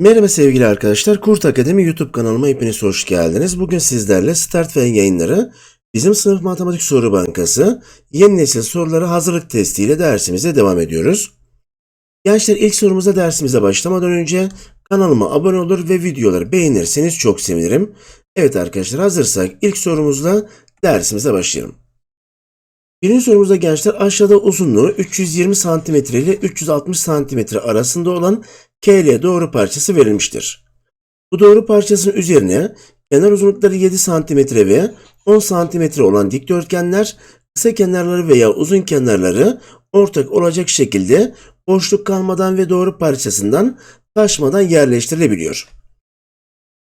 Merhaba sevgili arkadaşlar. Kurt Akademi YouTube kanalıma hepiniz hoş geldiniz. Bugün sizlerle Start ve yayınları bizim sınıf matematik soru bankası yeni nesil soruları hazırlık testiyle dersimize devam ediyoruz. Gençler ilk sorumuza dersimize başlamadan önce kanalıma abone olur ve videoları beğenirseniz çok sevinirim. Evet arkadaşlar hazırsak ilk sorumuzla dersimize başlayalım. Birinci sorumuzda gençler aşağıda uzunluğu 320 cm ile 360 cm arasında olan KL doğru parçası verilmiştir. Bu doğru parçasının üzerine kenar uzunlukları 7 cm ve 10 cm olan dikdörtgenler kısa kenarları veya uzun kenarları ortak olacak şekilde boşluk kalmadan ve doğru parçasından taşmadan yerleştirilebiliyor.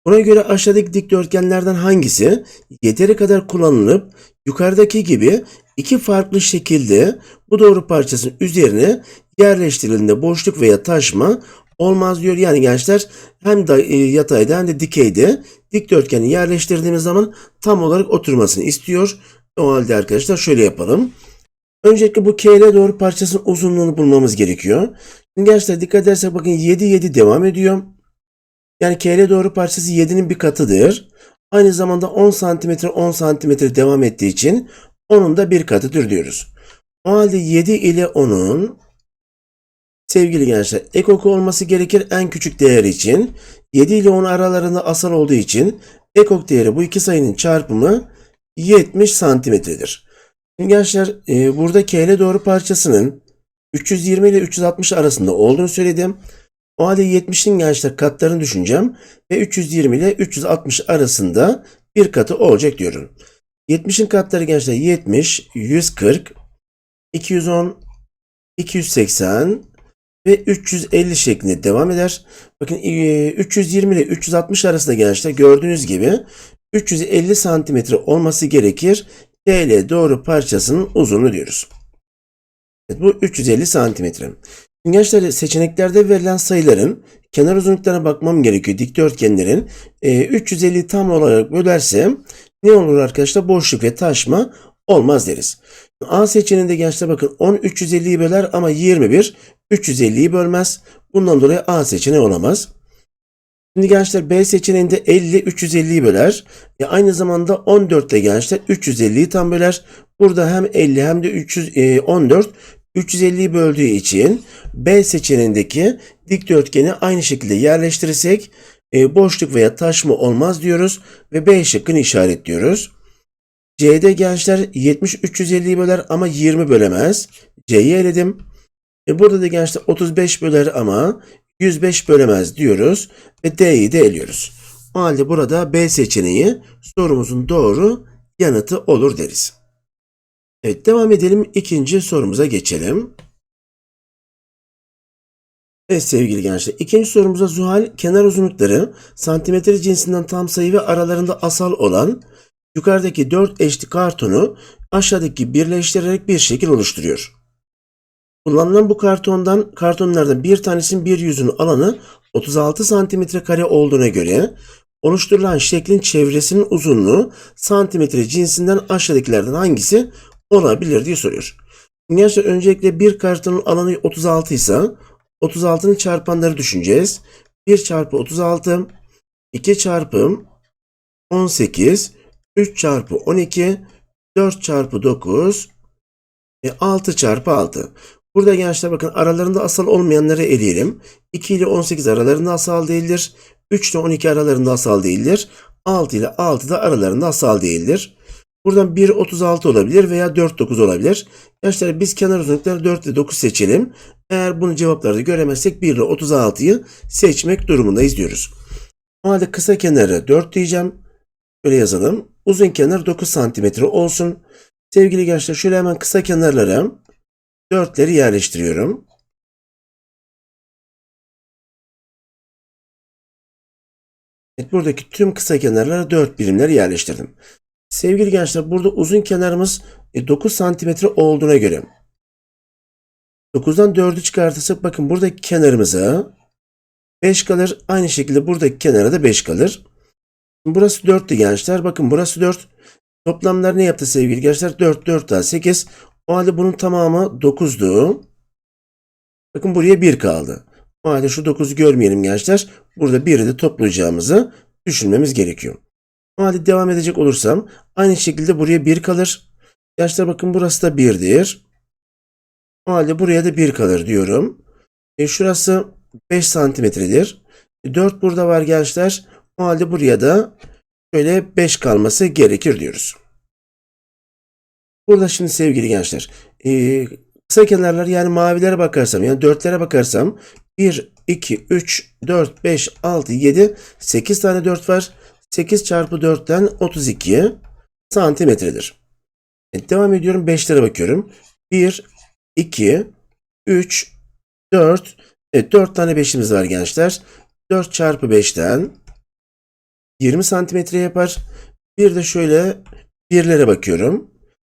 Buna göre aşağıdaki dikdörtgenlerden hangisi yeteri kadar kullanılıp yukarıdaki gibi iki farklı şekilde bu doğru parçasının üzerine yerleştirildiğinde boşluk veya taşma olmaz diyor. Yani gençler hem de e, yatayda hem de dikeyde dikdörtgeni yerleştirdiğimiz zaman tam olarak oturmasını istiyor. O halde arkadaşlar şöyle yapalım. Öncelikle bu KL doğru parçasının uzunluğunu bulmamız gerekiyor. Şimdi gençler dikkat edersek bakın 7 7 devam ediyor. Yani KL doğru parçası 7'nin bir katıdır. Aynı zamanda 10 cm 10 cm devam ettiği için onun da bir katıdır diyoruz. O halde 7 ile 10'un sevgili gençler ekoku olması gerekir en küçük değer için. 7 ile 10 aralarında asal olduğu için ekok değeri bu iki sayının çarpımı 70 santimetredir. Şimdi gençler e, burada KL doğru parçasının 320 ile 360 arasında olduğunu söyledim. O halde 70'in gençler katlarını düşüneceğim ve 320 ile 360 arasında bir katı olacak diyorum. 70'in katları gençler 70, 140, 210, 280 ve 350 şeklinde devam eder. Bakın e, 320 ile 360 arasında gençler gördüğünüz gibi 350 santimetre olması gerekir. TL doğru parçasının uzunluğu diyoruz. Evet, bu 350 santimetre. Gençler seçeneklerde verilen sayıların kenar uzunluklarına bakmam gerekiyor. Dikdörtgenlerin e, 350 tam olarak bölersem ne olur arkadaşlar? Boşluk ve taşma olmaz deriz. A seçeneğinde gençler bakın 10 350'yi böler ama 21 350'yi bölmez. Bundan dolayı A seçeneği olamaz. Şimdi gençler B seçeneğinde 50 350'yi böler. E aynı zamanda 14 de gençler 350'yi tam böler. Burada hem 50 hem de 314 350'yi böldüğü için B seçeneğindeki dikdörtgeni aynı şekilde yerleştirirsek e, boşluk veya taşma olmaz diyoruz ve B şıkkını işaretliyoruz. C'de gençler 70 350'yi böler ama 20 bölemez. C'yi eledim. E burada da gençler 35 böler ama 105 bölemez diyoruz ve D'yi de eliyoruz. O halde burada B seçeneği sorumuzun doğru yanıtı olur deriz. Evet devam edelim. İkinci sorumuza geçelim. Evet sevgili gençler. İkinci sorumuza Zuhal kenar uzunlukları santimetre cinsinden tam sayı ve aralarında asal olan yukarıdaki 4 eşli kartonu aşağıdaki birleştirerek bir şekil oluşturuyor. Kullanılan bu kartondan kartonlardan bir tanesinin bir yüzünün alanı 36 santimetre kare olduğuna göre oluşturulan şeklin çevresinin uzunluğu santimetre cinsinden aşağıdakilerden hangisi olabilir diye soruyor. Gençler öncelikle bir kartonun alanı 36 ise 36'nın çarpanları düşüneceğiz. 1 çarpı 36, 2 çarpı 18, 3 çarpı 12, 4 çarpı 9, e 6 çarpı 6. Burada gençler bakın aralarında asal olmayanları eleyelim. 2 ile 18 aralarında asal değildir. 3 ile 12 aralarında asal değildir. 6 ile 6 da aralarında asal değildir. Buradan 1 36 olabilir veya 4 9 olabilir. Gençler biz kenar uzunlukları 4 ile 9 seçelim. Eğer bunu cevaplarda göremezsek 1 ile 36'yı seçmek durumundayız diyoruz. O halde kısa kenarı 4 diyeceğim. Böyle yazalım. Uzun kenar 9 santimetre olsun. Sevgili gençler şöyle hemen kısa kenarlara 4'leri yerleştiriyorum. Evet, buradaki tüm kısa kenarlara 4 birimleri yerleştirdim. Sevgili gençler burada uzun kenarımız 9 santimetre olduğuna göre 9'dan 4'ü çıkartırsak bakın buradaki kenarımıza 5 kalır. Aynı şekilde buradaki kenara da 5 kalır. Burası 4'tü gençler. Bakın burası 4. Toplamlar ne yaptı sevgili gençler? 4, 4 daha 8. O halde bunun tamamı 9'du. Bakın buraya 1 kaldı. O halde şu 9'u görmeyelim gençler. Burada 1'i de toplayacağımızı düşünmemiz gerekiyor. O halde devam edecek olursam aynı şekilde buraya 1 kalır. Gençler bakın burası da 1'dir. O halde buraya da 1 kalır diyorum. E, şurası 5 santimetredir. 4 burada var gençler. O halde buraya da şöyle 5 kalması gerekir diyoruz. Burada şimdi sevgili gençler e, kısa kenarlar yani mavilere bakarsam yani dörtlere bakarsam 1, 2, 3, 4, 5, 6, 7, 8 tane 4 var. 8 çarpı 4'ten 32 santimetredir. E, devam ediyorum 5'lere bakıyorum. 1, 2, 3, 4. Evet 4 tane 5'imiz var gençler. 4 çarpı 5'ten 20 santimetre yapar. Bir de şöyle birlere bakıyorum.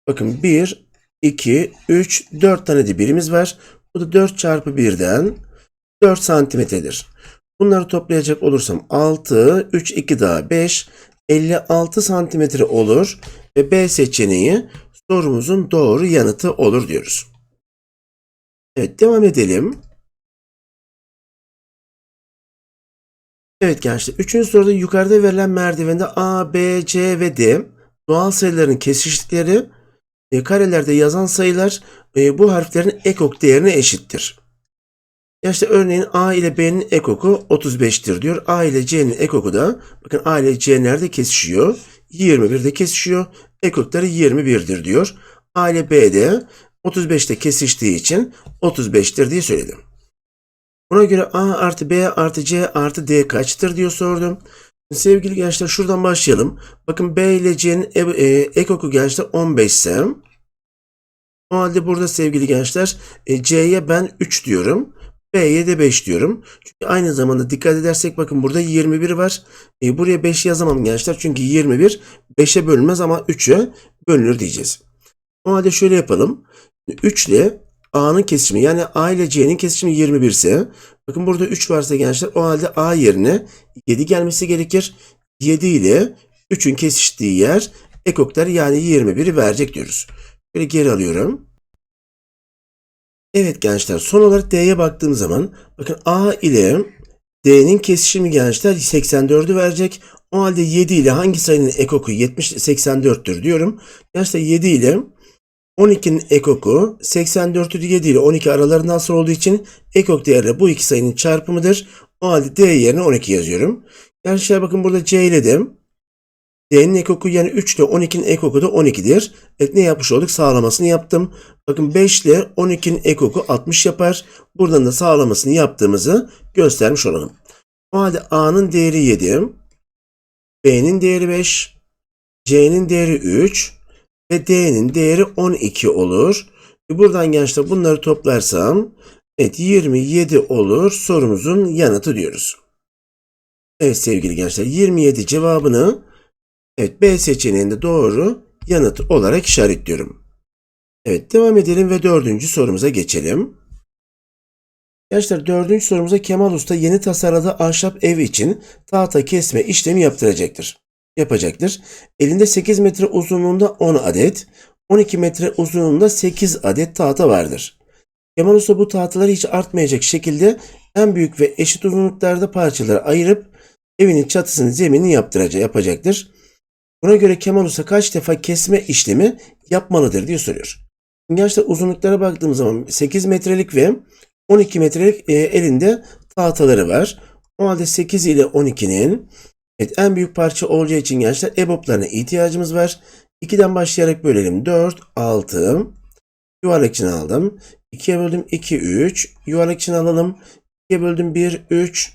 Bakın 1, 2, 3, 4 tane de birimiz var. Bu da 4 çarpı 1'den 4 santimetredir. Bunları toplayacak olursam 6, 3, 2 daha 5, 56 santimetre olur ve B seçeneği sorumuzun doğru yanıtı olur diyoruz. Evet devam edelim. Evet gençler. Üçüncü soruda yukarıda verilen merdivende A, B, C ve D doğal sayıların kesiştikleri e, karelerde yazan sayılar e, bu harflerin ekok değerine eşittir. Ya işte örneğin A ile B'nin ekoku 35'tir diyor. A ile C'nin ekoku da bakın A ile C nerede kesişiyor? 21'de kesişiyor. Ekokları 21'dir diyor. A ile B de 35'te kesiştiği için 35'tir diye söyledim. Buna göre A artı B artı C artı D kaçtır diyor sordum. Sevgili gençler şuradan başlayalım. Bakın B ile C'nin e, e, ekoku gençler 15 ise o halde burada sevgili gençler e, C'ye ben 3 diyorum. B'ye de 5 diyorum. Çünkü aynı zamanda dikkat edersek bakın burada 21 var. E, buraya 5 yazamam gençler. Çünkü 21 5'e bölünmez ama 3'e bölünür diyeceğiz. O halde şöyle yapalım. 3 ile A'nın kesişimi yani A ile C'nin kesişimi 21 ise bakın burada 3 varsa gençler o halde A yerine 7 gelmesi gerekir. 7 ile 3'ün kesiştiği yer ekoklar yani 21'i verecek diyoruz. Böyle geri alıyorum. Evet gençler son olarak D'ye baktığım zaman bakın A ile D'nin kesişimi gençler 84'ü verecek. O halde 7 ile hangi sayının ekoku 70 84'tür diyorum. Gençler 7 ile 12'nin ekoku 84'ü 7 ile 12 aralarından sonra olduğu için ekok değeri bu iki sayının çarpımıdır. O halde D yerine 12 yazıyorum. Gençler bakın burada C ile de D'nin ekoku yani 3 ile 12'nin ekoku da 12'dir. Evet ne yapmış olduk? Sağlamasını yaptım. Bakın 5 ile 12'nin ekoku 60 yapar. Buradan da sağlamasını yaptığımızı göstermiş olalım. O halde A'nın değeri 7. B'nin değeri 5. C'nin değeri 3. Ve D'nin değeri 12 olur. Buradan gençler bunları toplarsam evet 27 olur. Sorumuzun yanıtı diyoruz. Evet sevgili gençler 27 cevabını Evet B seçeneğinde doğru yanıt olarak işaretliyorum. Evet devam edelim ve dördüncü sorumuza geçelim. Gençler dördüncü sorumuza Kemal Usta yeni tasarladığı ahşap ev için tahta kesme işlemi yaptıracaktır. Yapacaktır. Elinde 8 metre uzunluğunda 10 adet, 12 metre uzunluğunda 8 adet tahta vardır. Kemal Usta bu tahtaları hiç artmayacak şekilde en büyük ve eşit uzunluklarda parçalara ayırıp evinin çatısını zeminini yaptıracak, yapacaktır. Buna göre Kemal Usta kaç defa kesme işlemi yapmalıdır diye soruyor. Gerçekten uzunluklara baktığımız zaman 8 metrelik ve 12 metrelik e, elinde tahtaları var. O halde 8 ile 12'nin evet, en büyük parça olacağı için gençler EBOB'larına ihtiyacımız var. 2'den başlayarak bölelim. 4, 6. Yuvarlak için aldım. 2'ye böldüm 2, 3. Yuvarlak için alalım. 2'ye böldüm 1, 3.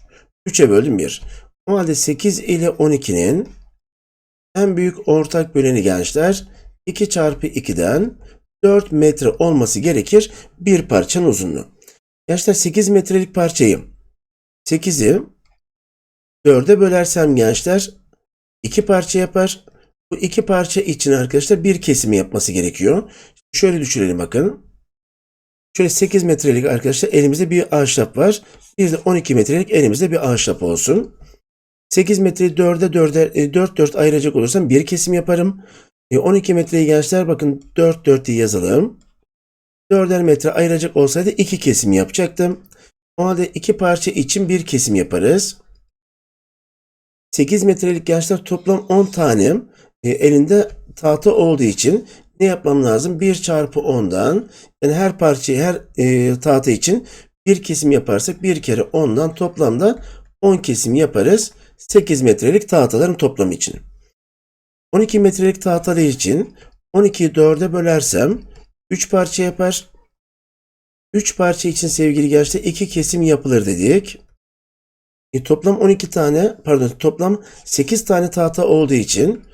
3'e böldüm 1. O halde 8 ile 12'nin en büyük ortak böleni gençler 2 çarpı 2'den 4 metre olması gerekir bir parçanın uzunluğu. Gençler 8 metrelik parçayı 8'i 4'e bölersem gençler 2 parça yapar. Bu iki parça için arkadaşlar bir kesimi yapması gerekiyor. Şöyle düşünelim bakın. Şöyle 8 metrelik arkadaşlar elimizde bir ahşap var. Bir de 12 metrelik elimizde bir ahşap olsun. 8 metreyi 4'e 4'e 4 4 ayıracak olursam bir kesim yaparım. E 12 metreyi gençler bakın 4 4 diye yazalım. 4'er metre ayıracak olsaydı iki kesim yapacaktım. O halde iki parça için bir kesim yaparız. 8 metrelik gençler toplam 10 tane e, elinde tahta olduğu için ne yapmam lazım? 1 çarpı 10'dan yani her parçayı her e, tahta için bir kesim yaparsak bir kere 10'dan toplamda 10 kesim yaparız. 8 metrelik tahtaların toplamı için. 12 metrelik tahtalar için 12'yi 4'e bölersem 3 parça yapar. 3 parça için sevgili gençler 2 kesim yapılır dedik. E, toplam 12 tane pardon toplam 8 tane tahta olduğu için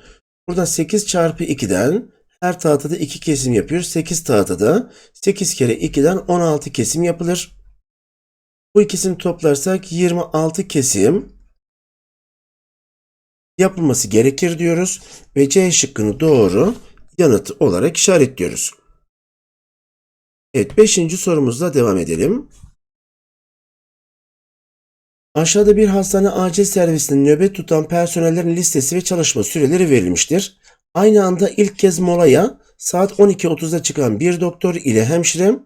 buradan 8 çarpı 2'den her tahtada 2 kesim yapıyoruz. 8 tahtada 8 kere 2'den 16 kesim yapılır. Bu ikisini toplarsak 26 kesim yapılması gerekir diyoruz ve C şıkkını doğru yanıt olarak işaretliyoruz. Evet 5. sorumuzla devam edelim. Aşağıda bir hastane acil servisinde nöbet tutan personellerin listesi ve çalışma süreleri verilmiştir. Aynı anda ilk kez molaya saat 12.30'da çıkan bir doktor ile hemşire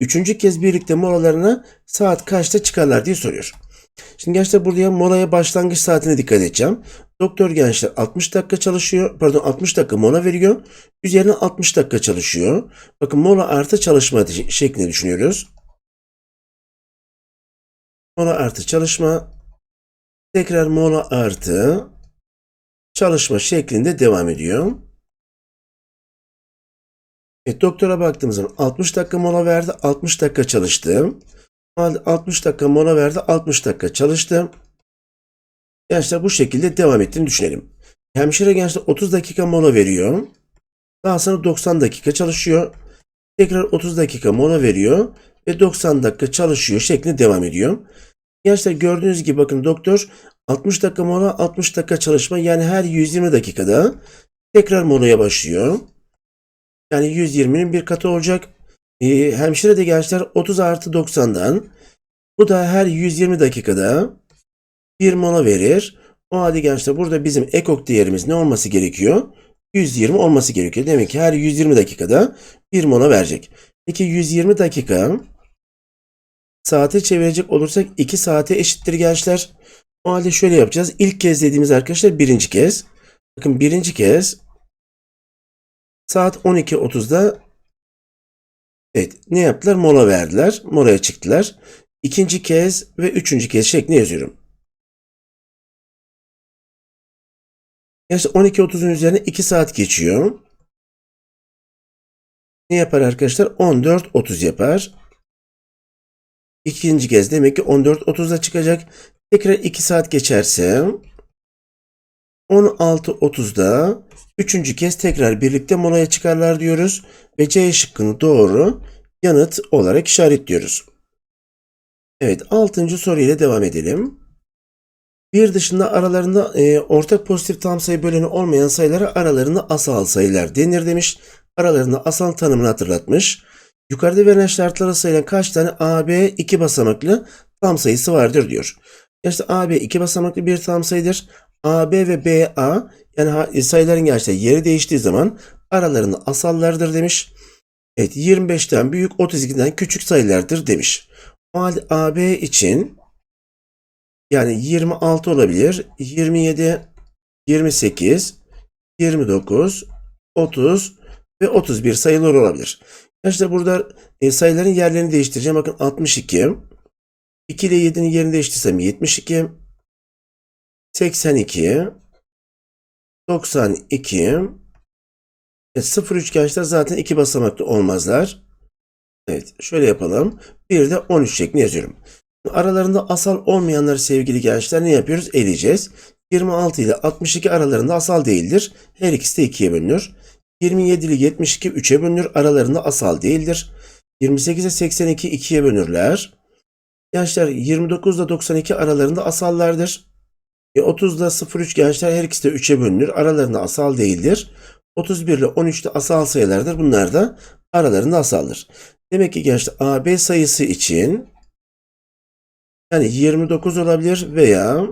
üçüncü kez birlikte molalarına saat kaçta çıkarlar diye soruyor. Şimdi gençler buraya molaya başlangıç saatine dikkat edeceğim. Doktor gençler 60 dakika çalışıyor. Pardon 60 dakika mola veriyor. Üzerine 60 dakika çalışıyor. Bakın mola artı çalışma şeklinde düşünüyoruz. Mola artı çalışma. Tekrar mola artı çalışma şeklinde devam ediyor. Evet, doktora baktığımız zaman 60 dakika mola verdi, 60 dakika çalıştı. 60 dakika mola verdi, 60 dakika çalıştı. Gençler bu şekilde devam ettiğini düşünelim. Hemşire gençler 30 dakika mola veriyor. Daha sonra 90 dakika çalışıyor. Tekrar 30 dakika mola veriyor ve 90 dakika çalışıyor şeklinde devam ediyor. Gençler gördüğünüz gibi bakın doktor 60 dakika mola 60 dakika çalışma yani her 120 dakikada tekrar molaya başlıyor. Yani 120'nin bir katı olacak. Ee, hemşire de gençler 30 artı 90'dan bu da her 120 dakikada bir mola verir. O halde gençler burada bizim ekok değerimiz ne olması gerekiyor? 120 olması gerekiyor. Demek ki her 120 dakikada bir mola verecek. Peki 120 dakika saate çevirecek olursak 2 saate eşittir gençler. O halde şöyle yapacağız. İlk kez dediğimiz arkadaşlar birinci kez. Bakın birinci kez saat 12.30'da evet ne yaptılar? Mola verdiler. Molaya çıktılar. İkinci kez ve üçüncü kez şeklinde yazıyorum. Gerçi 12.30'un üzerine 2 saat geçiyor. Ne yapar arkadaşlar? 14.30 yapar. İkinci kez demek ki 14.30'da çıkacak. Tekrar 2 saat geçerse 16.30'da üçüncü kez tekrar birlikte molaya çıkarlar diyoruz. Ve C şıkkını doğru yanıt olarak işaretliyoruz. Evet 6. soru ile devam edelim. Bir dışında aralarında e, ortak pozitif tam sayı böleni olmayan sayılara aralarında asal sayılar denir demiş. Aralarında asal tanımını hatırlatmış. Yukarıda verilen şartlara sayılan kaç tane AB iki basamaklı tam sayısı vardır diyor. İşte AB iki basamaklı bir tam sayıdır. AB ve BA yani sayıların gerçekten yeri değiştiği zaman aralarında asallardır demiş. Evet 25'ten büyük 32'den küçük sayılardır demiş. O halde AB için yani 26 olabilir. 27, 28, 29, 30 ve 31 sayılar olabilir. İşte burada e, sayıların yerlerini değiştireceğim. Bakın 62. 2 ile 7'nin yerini değiştirsem 72. 82. 92. E, 0 üçgençler zaten iki basamaklı olmazlar. Evet şöyle yapalım. Bir de 13 şeklinde yazıyorum. Aralarında asal olmayanları sevgili gençler ne yapıyoruz? Eleyeceğiz. 26 ile 62 aralarında asal değildir. Her ikisi de 2'ye bölünür. 27 ile 72 3'e bölünür. Aralarında asal değildir. 28 ile 82 2'ye bölünürler. Gençler 29 ile 92 aralarında asallardır. E 30 ile 03 gençler her ikisi de 3'e bölünür. Aralarında asal değildir. 31 ile 13 de asal sayılardır. Bunlar da aralarında asaldır. Demek ki gençler AB sayısı için yani 29 olabilir veya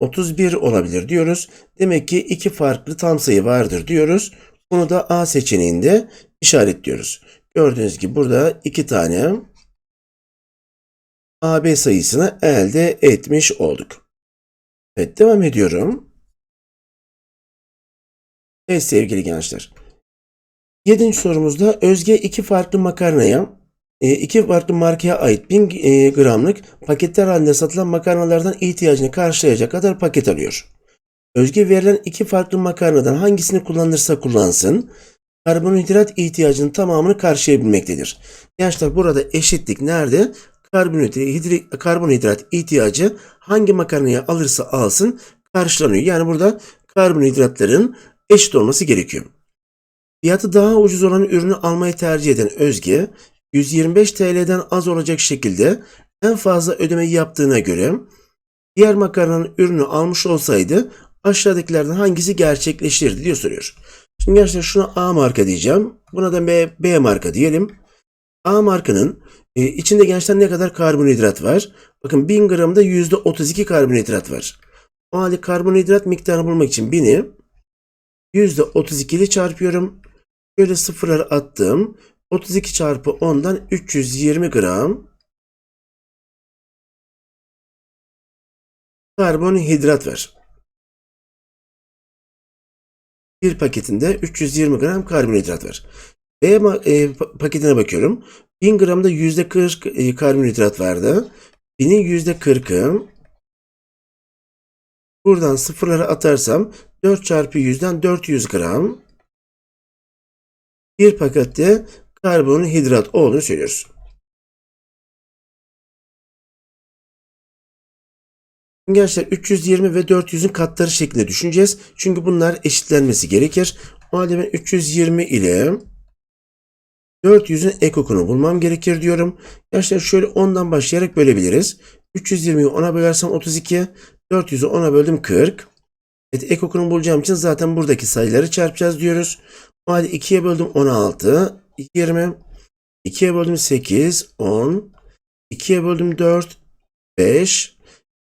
31 olabilir diyoruz. Demek ki iki farklı tam sayı vardır diyoruz. Bunu da A seçeneğinde işaretliyoruz. Gördüğünüz gibi burada iki tane AB sayısını elde etmiş olduk. Evet devam ediyorum. Evet sevgili gençler. Yedinci sorumuzda Özge iki farklı makarnaya, iki farklı markaya ait 1000 e, gramlık paketler halinde satılan makarnalardan ihtiyacını karşılayacak kadar paket alıyor. Özge verilen iki farklı makarnadan hangisini kullanırsa kullansın, karbonhidrat ihtiyacının tamamını karşılayabilmektedir. Gençler burada eşitlik nerede? Karbonhidrat, karbonhidrat ihtiyacı hangi makarnaya alırsa alsın karşılanıyor. Yani burada karbonhidratların eşit olması gerekiyor. Fiyatı daha ucuz olan ürünü almayı tercih eden Özge, 125 TL'den az olacak şekilde en fazla ödemeyi yaptığına göre diğer makarnanın ürünü almış olsaydı aşağıdakilerden hangisi gerçekleşirdi diye soruyor. Şimdi gençler şuna A marka diyeceğim. Buna da B, B marka diyelim. A markanın e, içinde gençler ne kadar karbonhidrat var? Bakın 1000 gramda %32 karbonhidrat var. O halde karbonhidrat miktarını bulmak için 1000'i %32 ile çarpıyorum. Şöyle sıfırları attım. 32 çarpı 10'dan 320 gram karbonhidrat var. Bir paketinde 320 gram karbonhidrat var. B e, pa- paketine bakıyorum. 1000 gramda %40 e, karbonhidrat vardı. 1000'in %40'ı buradan sıfırları atarsam 4 çarpı 100'den 400 gram bir pakette karbonhidrat olduğunu söylüyoruz. Gençler 320 ve 400'ün katları şeklinde düşüneceğiz. Çünkü bunlar eşitlenmesi gerekir. O halde ben 320 ile 400'ün ekokunu bulmam gerekir diyorum. Gençler şöyle 10'dan başlayarak bölebiliriz. 320'yi 10'a bölersem 32, 400'ü 10'a böldüm 40. Evet ekokunu bulacağım için zaten buradaki sayıları çarpacağız diyoruz. O halde 2'ye böldüm 16, 20, 2'ye böldüm 8, 10, 2'ye böldüm 4, 5,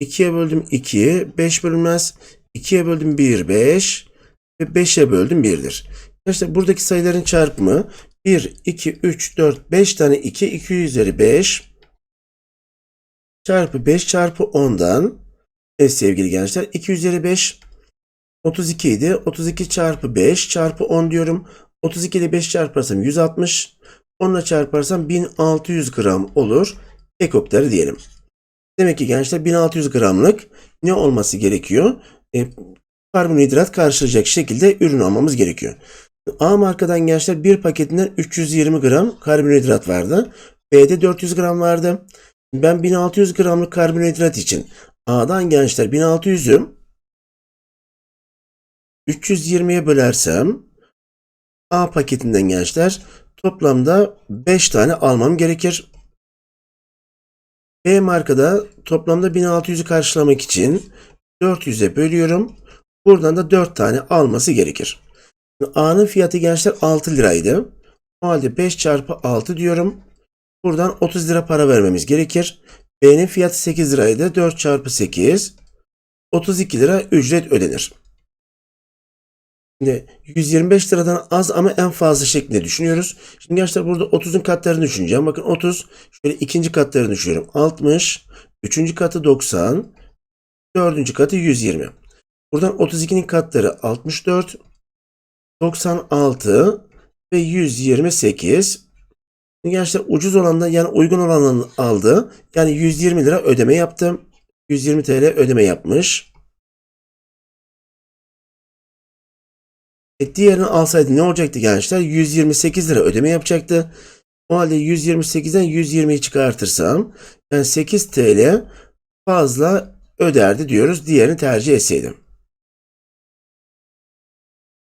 2'ye böldüm 2, 5 bölünmez. 2'ye böldüm 1, 5 ve 5'e böldüm 1'dir. İşte buradaki sayıların çarpımı 1, 2, 3, 4, 5 tane 2, 2 üzeri 5 çarpı 5 çarpı 10'dan evet sevgili gençler 2 üzeri 5 32 idi. 32 çarpı 5 çarpı 10 diyorum. 32 ile 5 çarparsam 160. 10 ile çarparsam 1600 gram olur. Ekokları diyelim. Demek ki gençler 1600 gramlık ne olması gerekiyor? E, karbonhidrat karşılayacak şekilde ürün almamız gerekiyor. A markadan gençler bir paketinden 320 gram karbonhidrat vardı. B'de 400 gram vardı. Ben 1600 gramlık karbonhidrat için A'dan gençler 1600'ü 320'ye bölersem A paketinden gençler toplamda 5 tane almam gerekir. B markada toplamda 1600'ü karşılamak için 400'e bölüyorum. Buradan da 4 tane alması gerekir. A'nın fiyatı gençler 6 liraydı. O halde 5 çarpı 6 diyorum. Buradan 30 lira para vermemiz gerekir. B'nin fiyatı 8 liraydı. 4 çarpı 8 32 lira ücret ödenir. Şimdi 125 liradan az ama en fazla şeklinde düşünüyoruz. Şimdi gençler burada 30'un katlarını düşüneceğim. Bakın 30 şöyle ikinci katlarını düşünüyorum. 60, üçüncü katı 90, dördüncü katı 120. Buradan 32'nin katları 64, 96 ve 128. Şimdi gençler ucuz olandan yani uygun olandan aldı. Yani 120 lira ödeme yaptı. 120 TL ödeme yapmış. Diğerini alsaydı ne olacaktı gençler? 128 lira ödeme yapacaktı. O halde 128'den 120'yi çıkartırsam yani 8 TL fazla öderdi diyoruz. Diğerini tercih etseydim.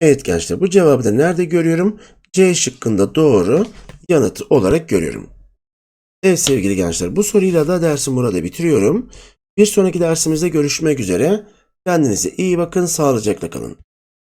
Evet gençler bu cevabı da nerede görüyorum? C şıkkında doğru yanıt olarak görüyorum. Evet sevgili gençler bu soruyla da dersim burada bitiriyorum. Bir sonraki dersimizde görüşmek üzere. Kendinize iyi bakın, sağlıcakla kalın.